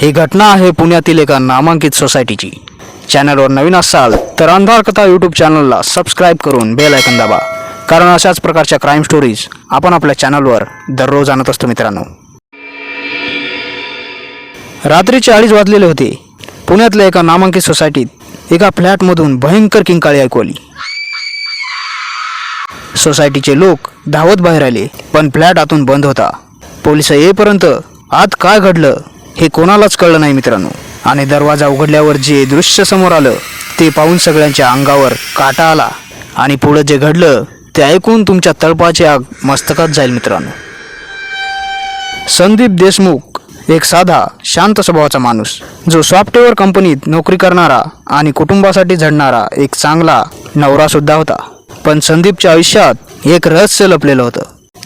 ही घटना आहे पुण्यातील एका नामांकित सोसायटीची. चॅनलवर नवीन असाल तर अंधार कथा यूट्यूब चॅनलला सबस्क्राईब करून बेल ऐकन दाबा. कारण अशाच प्रकारच्या क्राईम स्टोरीज आपण आपल्या चॅनलवर दररोज आणत असतो मित्रांनो. रात्रीचे अडीच वाजलेले होते. पुण्यातल्या एका नामांकित सोसायटीत एका फ्लॅटमधून भयंकर किंकाळी ऐकू आली. सोसायटीचे लोक धावत बाहेर आले पण फ्लॅट आतून बंद होता. पोलीस येईपर्यंत आत काय घडलं हे कोणालाच कळलं नाही मित्रांनो. आणि दरवाजा उघडल्यावर जे दृश्य समोर आलं ते पाहून सगळ्यांच्या अंगावर काटा आला. आणि पुढं जे घडलं ते ऐकून तुमच्या तळपाची आग मस्तकात जाईल मित्रांनो. संदीप देशमुख एक साधा शांत स्वभावाचा माणूस जो सॉफ्टवेअर कंपनीत नोकरी करणारा आणि कुटुंबासाठी झडणारा एक चांगला नवरा सुद्धा होता. पण संदीपच्या आयुष्यात एक रहस्य लपलेलं होतं.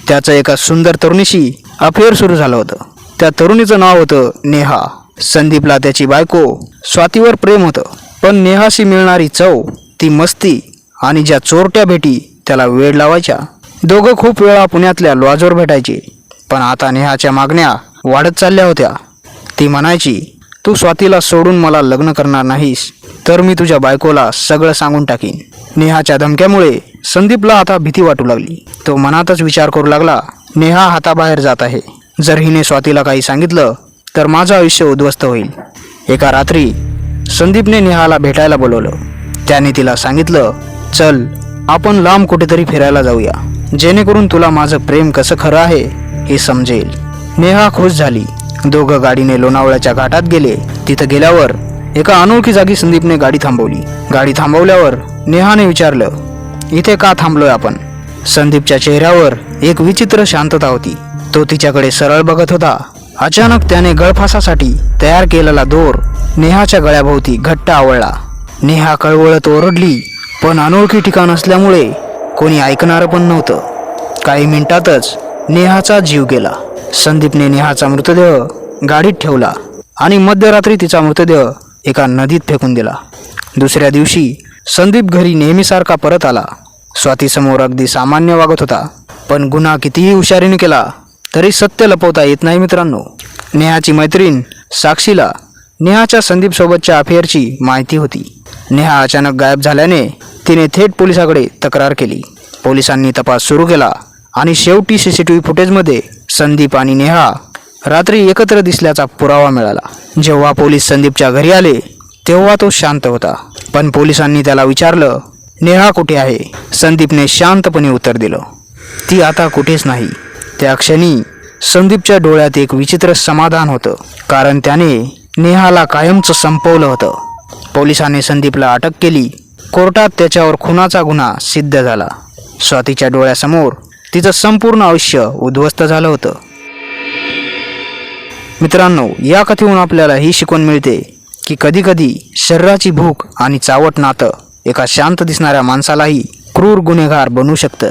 त्याचं एका सुंदर तरुणीशी अफेअर सुरू झालं होतं. त्या तरुणीचं नाव होतं नेहा. संदीपला त्याची बायको स्वातीवर प्रेम होतं. पण नेहाशी मिळणारी चव ती मस्ती आणि ज्या चोरट्या भेटी त्याला वेळ लावायच्या. दोघं खूप वेळा पुण्यातल्या लॉजवर भेटायचे. पण आता नेहाच्या मागण्या वाढत चालल्या होत्या. ती म्हणायची तू स्वातीला सोडून मला लग्न करणार नाहीस तर मी तुझ्या बायकोला सगळं सांगून टाकीन. नेहाच्या धमक्यामुळे संदीपला आता भीती वाटू लागली. तो मनातच विचार करू लागला नेहा हाताबाहेर जात आहे. जर हिने स्वातीला काही सांगितलं तर माझं आयुष्य उद्ध्वस्त होईल. एका रात्री संदीपने नेहाला भेटायला बोलवलं. त्याने तिला सांगितलं चल आपण लांब कुठेतरी फिरायला जाऊया. जेणेकरून तुला माझं प्रेम कसं खरं आहे हे समजेल. नेहा खुश झाली. दोघं गाडीने लोणावळ्याच्या घाटात गेले. तिथं गेल्यावर एका अनोळखी जागी संदीपने गाडी थांबवली. गाडी थांबवल्यावर नेहाने विचारलं इथे का थांबलोय आपण? संदीपच्या चेहऱ्यावर एक विचित्र शांतता होती. तो तिच्याकडे सरळ बघत होता. अचानक त्याने गळफासासाठी तयार केलेला दोर नेहाच्या गळ्याभोवती घट्ट आवळला. नेहा कळवळत ओरडली पण अनोळखी ठिकाण असल्यामुळे कोणी ऐकणारं पण नव्हतं. काही मिनिटातच नेहाचा जीव गेला. संदीपने नेहाचा मृतदेह गाडीत ठेवला आणि मध्यरात्री तिचा मृतदेह एका नदीत फेकून दिला. दुसऱ्या दिवशी संदीप घरी नेहमीसारखा परत आला. स्वातीसमोर अगदी सामान्य वागत होता पण गुन्हा कितीही हुशारीने केला तरी सत्य लपवता येत नाही मित्रांनो. नेहाची मैत्रीण साक्षीला नेहाच्या संदीपसोबतच्या अफेअरची माहिती होती. नेहा अचानक गायब झाल्याने तिने थेट पोलिसाकडे तक्रार केली. पोलिसांनी तपास सुरू केला आणि शेवटी सी सी टी व्ही फुटेजमध्ये संदीप आणि नेहा रात्री एकत्र दिसल्याचा पुरावा मिळाला. जेव्हा पोलीस संदीपच्या घरी आले तेव्हा तो शांत होता. पण पोलिसांनी त्याला विचारलं नेहा कुठे आहे? संदीपने शांतपणे उत्तर दिलं ती आता कुठेच नाही. त्या क्षणी संदीपच्या डोळ्यात एक विचित्र समाधान होतं. कारण त्याने नेहाला कायमचं संपवलं होतं. पोलिसांनी संदीपला अटक केली. कोर्टात त्याच्यावर खुनाचा गुन्हा सिद्ध झाला. स्वातीच्या डोळ्यासमोर तिचं संपूर्ण आयुष्य उद्ध्वस्त झालं होतं. मित्रांनो या कथेहून आपल्याला ही शिकवण मिळते की कधीकधी शरीराची भूक आणि चावट नातं एका शांत दिसणाऱ्या माणसालाही क्रूर गुन्हेगार बनू शकतं.